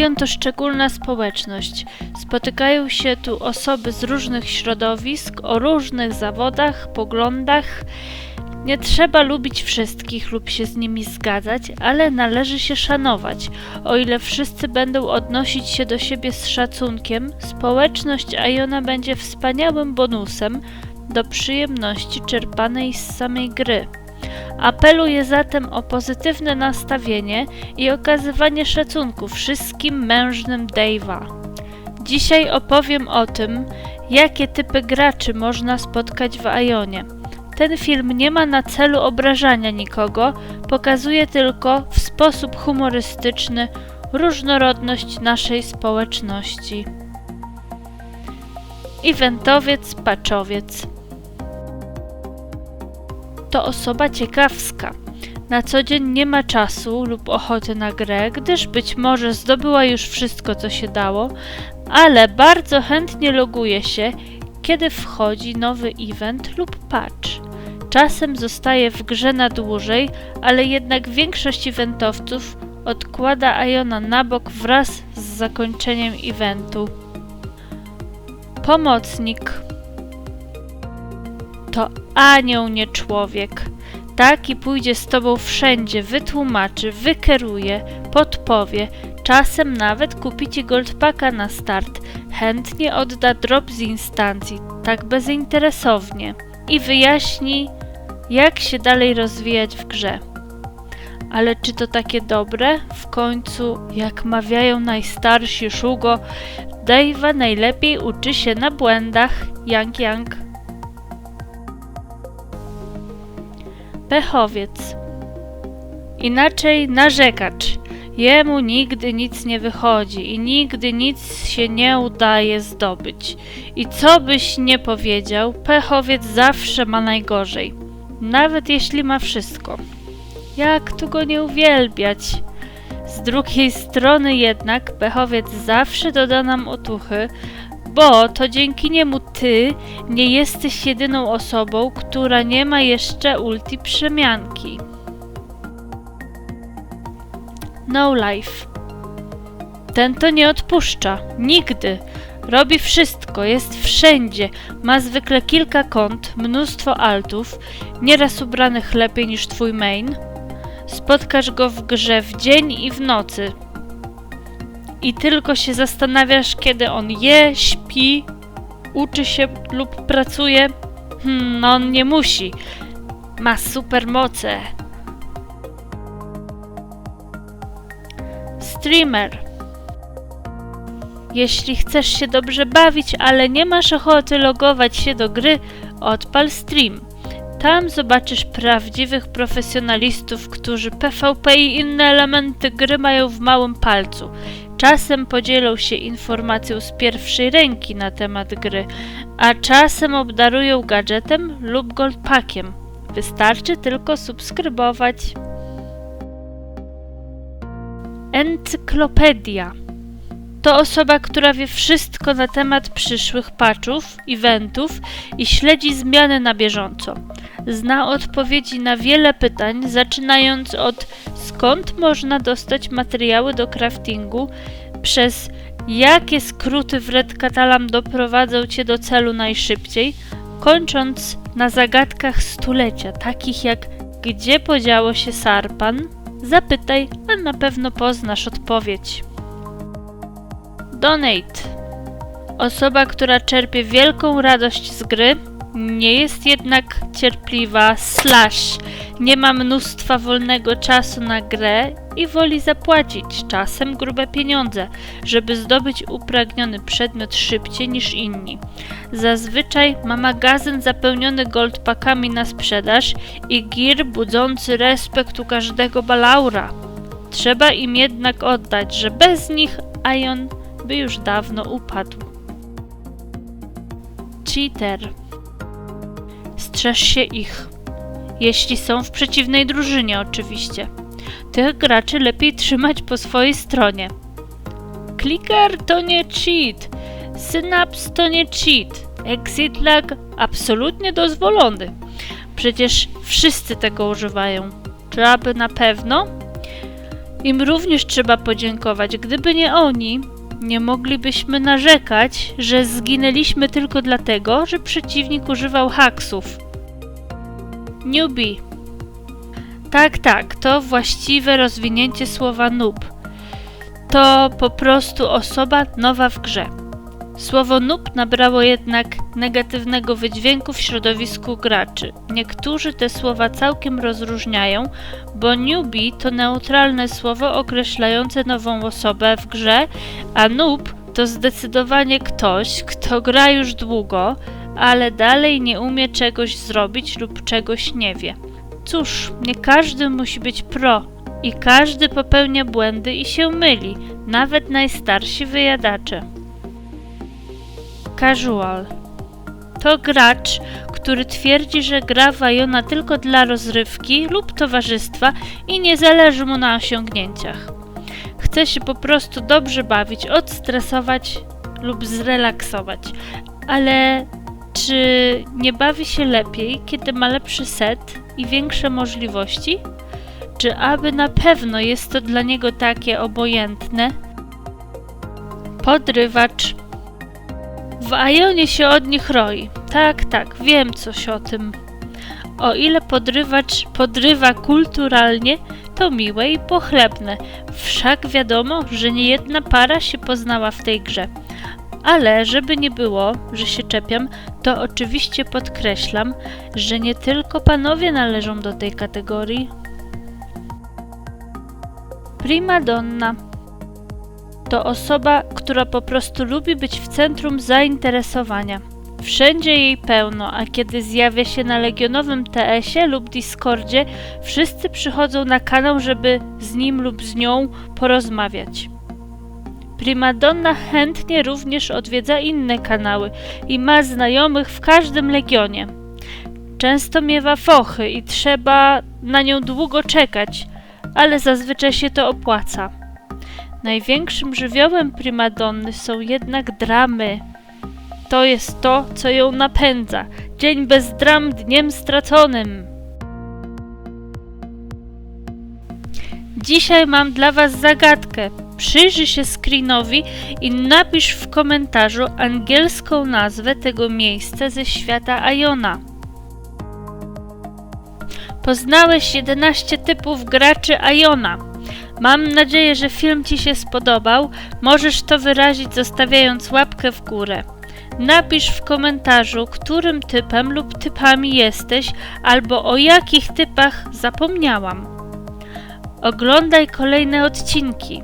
Ion to szczególna społeczność. Spotykają się tu osoby z różnych środowisk, o różnych zawodach, poglądach. Nie trzeba lubić wszystkich lub się z nimi zgadzać, ale należy się szanować. O ile wszyscy będą odnosić się do siebie z szacunkiem, społeczność Iona będzie wspaniałym bonusem do przyjemności czerpanej z samej gry. Apeluję zatem o pozytywne nastawienie i okazywanie szacunku wszystkim mężnym Dave'a. Dzisiaj opowiem o tym, jakie typy graczy można spotkać w Ionie. Ten film nie ma na celu obrażania nikogo, pokazuje tylko w sposób humorystyczny różnorodność naszej społeczności. Eventowiec, paczowiec to osoba ciekawska. Na co dzień nie ma czasu lub ochoty na grę, gdyż być może zdobyła już wszystko, co się dało, ale bardzo chętnie loguje się, kiedy wchodzi nowy event lub patch. Czasem zostaje w grze na dłużej, ale jednak większość eventowców odkłada Iona na bok wraz z zakończeniem eventu. Pomocnik to anioł, nie człowiek. Taki pójdzie z tobą wszędzie, wytłumaczy, wykeruje, podpowie, czasem nawet kupi ci goldpaka na start, chętnie odda drop z instancji, tak bezinteresownie i wyjaśni, jak się dalej rozwijać w grze. Ale czy to takie dobre? W końcu, jak mawiają najstarsi Shugo, Dave'a najlepiej uczy się na błędach. Yang Yang. Pechowiec. Inaczej narzekacz. Jemu nigdy nic nie wychodzi i nigdy nic się nie udaje zdobyć. I co byś nie powiedział, pechowiec zawsze ma najgorzej. Nawet jeśli ma wszystko. Jak tu go nie uwielbiać? Z drugiej strony jednak pechowiec zawsze doda nam otuchy, bo to dzięki niemu ty nie jesteś jedyną osobą, która nie ma jeszcze ulti przemianki. No life. Ten to nie odpuszcza. Nigdy. Robi wszystko, jest wszędzie. Ma zwykle kilka kont, mnóstwo altów, nieraz ubranych lepiej niż twój main. Spotkasz go w grze w dzień i w nocy, i tylko się zastanawiasz, kiedy on je, śpi, uczy się lub pracuje. Hmm, no on nie musi. Ma supermoce. Streamer. Jeśli chcesz się dobrze bawić, ale nie masz ochoty logować się do gry, odpal stream. Tam zobaczysz prawdziwych profesjonalistów, którzy PvP i inne elementy gry mają w małym palcu. Czasem podzielą się informacją z pierwszej ręki na temat gry, a czasem obdarują gadżetem lub goldpackiem. Wystarczy tylko subskrybować. Encyklopedia to osoba, która wie wszystko na temat przyszłych patchów, eventów i śledzi zmiany na bieżąco. Zna odpowiedzi na wiele pytań, zaczynając od skąd można dostać materiały do craftingu, przez jakie skróty w Red Catalan doprowadzą cię do celu najszybciej, kończąc na zagadkach stulecia, takich jak gdzie podziało się Sarpan? Zapytaj, a na pewno poznasz odpowiedź. Donate. Osoba, która czerpie wielką radość z gry, nie jest jednak cierpliwa, slash nie ma mnóstwa wolnego czasu na grę i woli zapłacić czasem grube pieniądze, żeby zdobyć upragniony przedmiot szybciej niż inni. Zazwyczaj ma magazyn zapełniony goldpakami na sprzedaż i gir budzący respekt u każdego balaura. Trzeba im jednak oddać, że bez nich Ion by już dawno upadł. Cheater. Strzeż się ich. Jeśli są w przeciwnej drużynie, oczywiście. Tych graczy lepiej trzymać po swojej stronie. Clicker to nie cheat. Synapse to nie cheat. Exit lag absolutnie dozwolony. Przecież wszyscy tego używają. Czy aby na pewno? Im również trzeba podziękować. Gdyby nie oni, nie moglibyśmy narzekać, że zginęliśmy tylko dlatego, że przeciwnik używał haksów. Newbie. Tak, tak, to właściwe rozwinięcie słowa noob. To po prostu osoba nowa w grze. Słowo noob nabrało jednak negatywnego wydźwięku w środowisku graczy. Niektórzy te słowa całkiem rozróżniają, bo newbie to neutralne słowo określające nową osobę w grze, a noob to zdecydowanie ktoś, kto gra już długo, ale dalej nie umie czegoś zrobić lub czegoś nie wie. Cóż, nie każdy musi być pro i każdy popełnia błędy i się myli, nawet najstarsi wyjadacze. Casual to gracz, który twierdzi, że gra w Iona tylko dla rozrywki lub towarzystwa i nie zależy mu na osiągnięciach. Chce się po prostu dobrze bawić, odstresować lub zrelaksować. Ale czy nie bawi się lepiej, kiedy ma lepszy set i większe możliwości? Czy aby na pewno jest to dla niego takie obojętne? Podrywacz. W Ionie się od nich roi. Tak, tak, wiem coś o tym. O ile podrywacz podrywa kulturalnie, to miłe i pochlebne. Wszak wiadomo, że nie jedna para się poznała w tej grze. Ale żeby nie było, że się czepiam, to oczywiście podkreślam, że nie tylko panowie należą do tej kategorii. Prima donna to osoba, która po prostu lubi być w centrum zainteresowania. Wszędzie jej pełno, a kiedy zjawia się na legionowym TS-ie lub Discordzie, wszyscy przychodzą na kanał, żeby z nim lub z nią porozmawiać. Primadonna chętnie również odwiedza inne kanały i ma znajomych w każdym legionie. Często miewa fochy i trzeba na nią długo czekać, ale zazwyczaj się to opłaca. Największym żywiołem primadonny są jednak dramy. To jest to, co ją napędza. Dzień bez dram dniem straconym. Dzisiaj mam dla Was zagadkę. Przyjrzyj się screenowi i napisz w komentarzu angielską nazwę tego miejsca ze świata Iona. Poznałeś 11 typów graczy Iona. Mam nadzieję, że film Ci się spodobał. Możesz to wyrazić zostawiając łapkę w górę. Napisz w komentarzu, którym typem lub typami jesteś, albo o jakich typach zapomniałam. Oglądaj kolejne odcinki.